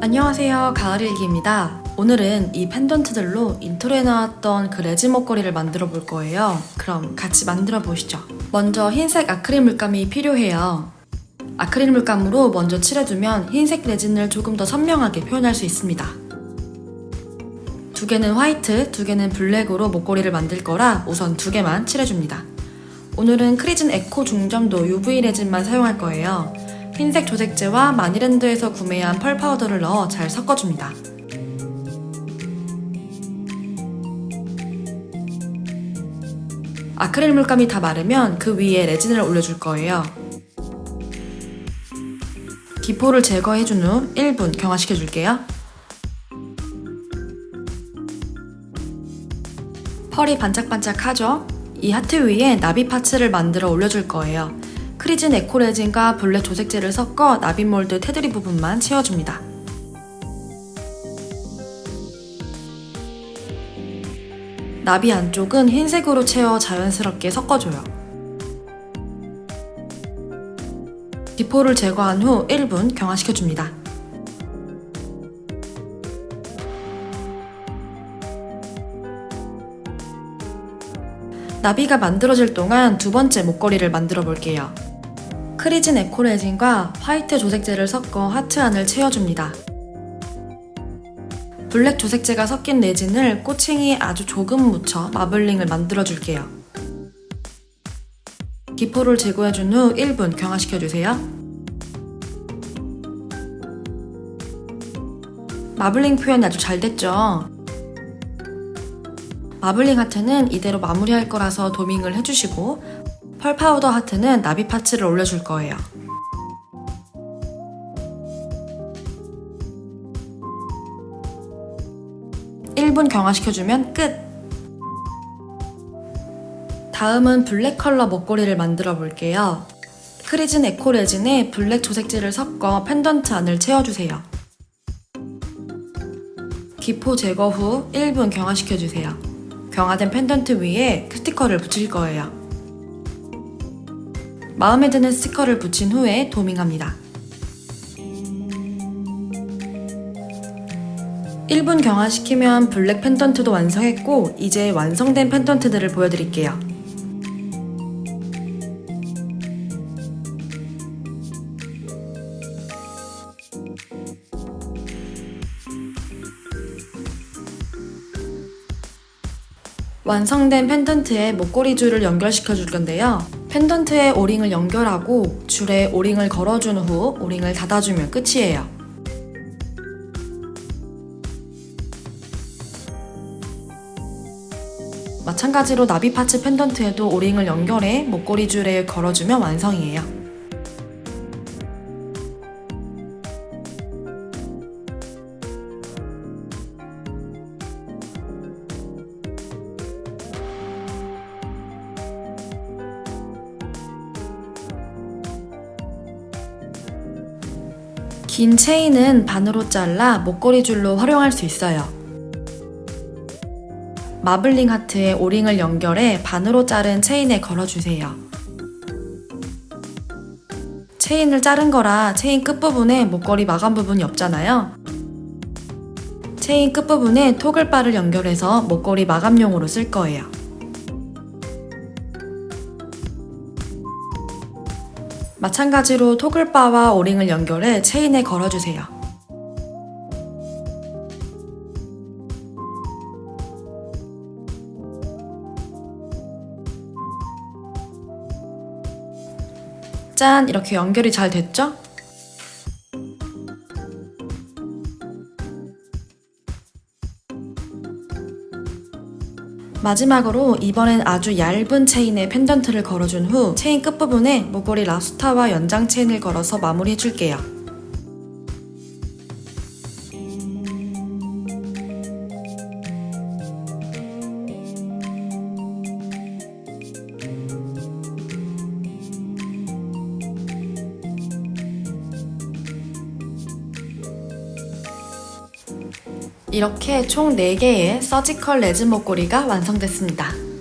안녕하세요. 가을일기입니다. 오늘은 이 펜던트들로 인트로에 나왔던 그 레진 목걸이를 만들어 볼 거예요. 그럼 같이 만들어 보시죠. 먼저 흰색 아크릴 물감이 필요해요. 아크릴 물감으로 먼저 칠해두면 흰색 레진을 조금 더 선명하게 표현할 수 있습니다. 두 개는 화이트, 두 개는 블랙으로 목걸이를 만들 거라 우선 두 개만 칠해줍니다. 오늘은 크리즌 에코 중점도 UV 레진만 사용할 거예요. 흰색 조색제와 마니랜드에서 구매한 펄 파우더를 넣어 잘 섞어줍니다. 아크릴 물감이 다 마르면 그 위에 레진을 올려줄 거예요. 기포를 제거해준 후 1분 경화시켜 줄게요. 펄이 반짝반짝하죠? 이 하트 위에 나비 파츠를 만들어 올려줄 거예요. 크리즌 에코 레진과 블랙 조색제를 섞어 나비 몰드 테두리 부분만 채워줍니다. 나비 안쪽은 흰색으로 채워 자연스럽게 섞어줘요. 기포를 제거한 후 1분 경화시켜줍니다. 나비가 만들어질 동안 두 번째 목걸이를 만들어 볼게요. 크리진 에코레진과 화이트 조색제를 섞어 하트 안을 채워줍니다. 블랙 조색제가 섞인 레진을 꼬챙이에 아주 조금 묻혀 마블링을 만들어 줄게요. 기포를 제거해준 후 1분 경화시켜주세요. 마블링 표현이 아주 잘 됐죠? 마블링 하트는 이대로 마무리할 거라서 도밍을 해주시고 펄 파우더 하트는 나비 파츠를 올려줄 거예요. (1분) 경화시켜주면 끝! 다음은 블랙 컬러 목걸이를 만들어 볼게요. 크리즌 에코 레진에 블랙 조색제를 섞어 펜던트 안을 채워주세요. 기포 제거 후 1분 경화시켜주세요. 경화된 펜던트 위에 스티커를 붙일 거예요. 마음에 드는 스티커를 붙인 후에 도밍합니다. 1분 경화시키면 블랙 펜던트도 완성했고 이제 완성된 펜던트들을 보여드릴게요. 완성된 펜던트에 목걸이 줄을 연결시켜 줄 건데요. 펜던트에 오링을 연결하고 줄에 오링을 걸어준 후 오링을 닫아주면 끝이에요. 마찬가지로 나비 파츠 펜던트에도 오링을 연결해 목걸이 줄에 걸어주면 완성이에요. 긴 체인은 반으로 잘라 목걸이 줄로 활용할 수 있어요. 마블링 하트에 오링을 연결해 반으로 자른 체인에 걸어주세요. 체인을 자른 거라 체인 끝부분에 목걸이 마감 부분이 없잖아요. 체인 끝부분에 토글바를 연결해서 목걸이 마감용으로 쓸 거예요. 마찬가지로 토글바와 오링을 연결해 체인에 걸어주세요. 짠! 이렇게 연결이 잘 됐죠? 마지막으로 이번엔 아주 얇은 체인에 펜던트를 걸어준 후 체인 끝부분에 목걸이 라스타와 연장 체인을 걸어서 마무리해줄게요. 이렇게 총 4개의 서지컬 레진 목걸이가 완성됐습니다.